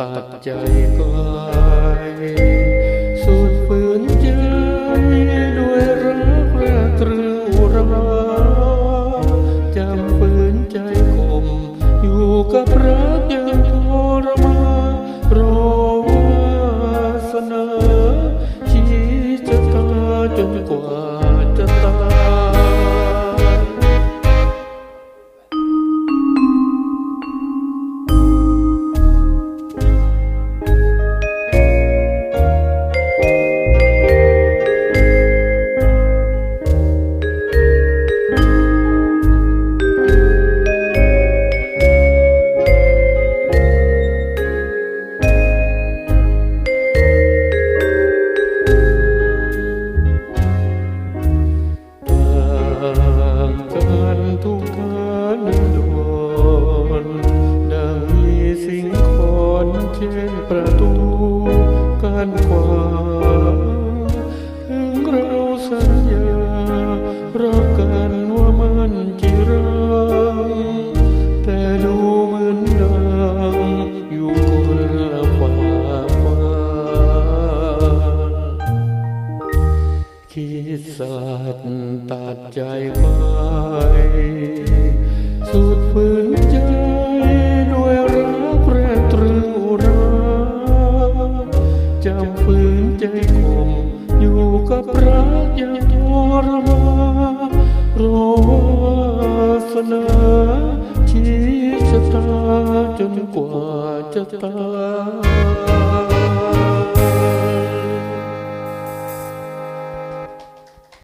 ตัดใจไกลสุดฝืน รักกันว่ามันจรักแต่ดูเหมือนดังอยู่คนละความคิดสัตย์ตัดใจไปสุดฝืนใจด้วยรักแรตรึงอุราจำฝืนใจคม อยู่กับรักยังทรมารอสนาชี้ชะตาจนกว่าจะตาย